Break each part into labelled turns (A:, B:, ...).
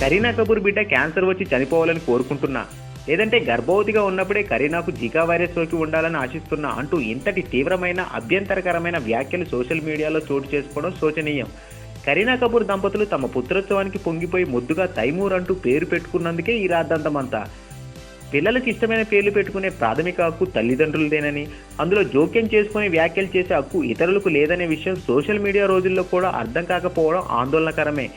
A: కరీనా కపూర్ బిడ్డ క్యాన్సర్ వచ్చి చనిపోవాలని కోరుకుంటున్నా. లేదంటే గర్భవతిగా ఉన్నప్పుడే కరీనాకు జికా వైరస్ సోకి ఉండాలని ఆశిస్తున్నా అంటూ ఇంతటి తీవ్రమైన అభ్యంతరకరమైన వ్యాఖ్యలు సోషల్ మీడియాలో చోటు చేసుకోవడం శోచనీయం. కరీనా కపూర్ దంపతులు తమ పుత్రోత్సవానికి పొంగిపోయి ముద్దుగా తైమూర్ అంటూ పేరు పెట్టుకున్నందుకే ఈ రాద్దంతమంతా. పిల్లలకు ఇష్టమైన పేర్లు పెట్టుకునే ప్రాథమిక హక్కు తల్లిదండ్రులదేనని అందులో జోక్యం చేసుకుని వ్యాఖ్యలు చేసే హక్కు ఇతరులకు లేదనే విషయం సోషల్ మీడియా రోజుల్లో కూడా అర్థం కాకపోవడం ఆందోళనకరమే.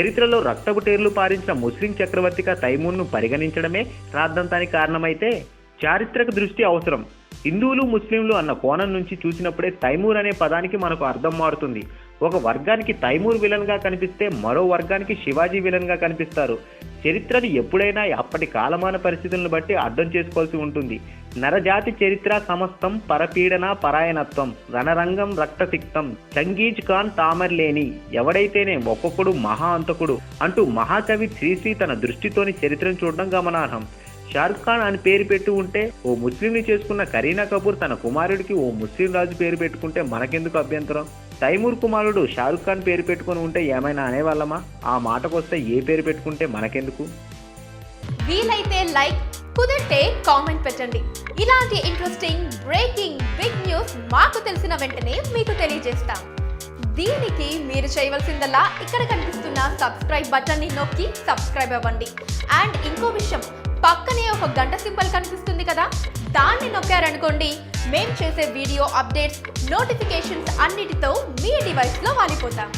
A: చరిత్రలో రక్తపు టేర్లు పారించిన ముస్లిం చక్రవర్తిగా తైమూర్ను పరిగణించడమే రాద్ధాంతానికి కారణమైతే చారిత్రక దృష్టి అవసరం. హిందువులు ముస్లింలు అన్న కోణం నుంచి చూసినప్పుడే తైమూర్ అనే పదానికి మనకు అర్థం మారుతుంది. ఒక వర్గానికి తైమూర్ విలన్గా కనిపిస్తే మరో వర్గానికి శివాజీ విలన్గా కనిపిస్తారు. చరిత్రను ఎప్పుడైనా అప్పటి కాలమాన పరిస్థితులను బట్టి అర్థం చేసుకోవాల్సి ఉంటుంది. నరజాతి చరిత్ర సమస్తం పరపీడన పరాయణత్వం రణరంగం రక్తసిక్తం చంగీజ్ ఖాన్ తామర్లేని ఎవడైతేనే ఒక్కొక్కడు మహా అంతకుడు అంటూ మహాకవి శ్రీశ్రీ తన దృష్టితోని చరిత్రను చూడడం గమనార్హం. షారుఖ్ ఖాన్ అని పేరు పెట్టి ఉంటే ఓ ముస్లింని చేసుకున్న కరీనా కపూర్ తన కుమారుడికి ఓ ముస్లిం రాజు పేరు పెట్టుకుంటే మనకెందుకు అభ్యంతరం? తైమూర్ కుమారుడు షారుఖ్ ఖాన్ పేరు పెట్టుకుని ఉంటే ఏమైనా అనేవాళ్ళమా? ఆ మాటకొస్తే ఏ పేరు పెట్టుకుంటే మనకెందుకు?
B: వీలైతే లైక్ కుదిరితే కామెంట్ పెట్టండి. ఇలాంటి ఇంట్రెస్టింగ్ బ్రేకింగ్ బిగ్ న్యూస్ మాకు తెలిసిన వెంటనే మీకు తెలియజేస్తాం. దీనికి మీరు చేయవలసిందల్లా ఇక్కడ కనిపిస్తున్న సబ్స్క్రైబ్ బటన్ని నొక్కి సబ్స్క్రైబ్ అవ్వండి. అండ్ ఇంకో విషయం పక్కనే ఒక గంట సింబల్ కనిపిస్తుంది కదా? దాన్ని నొక్కారనుకోండి మేం చేసే వీడియో అప్డేట్స్ నోటిఫికేషన్స్ అన్నిటితో మీ డివైస్లో వాలిపోతాం.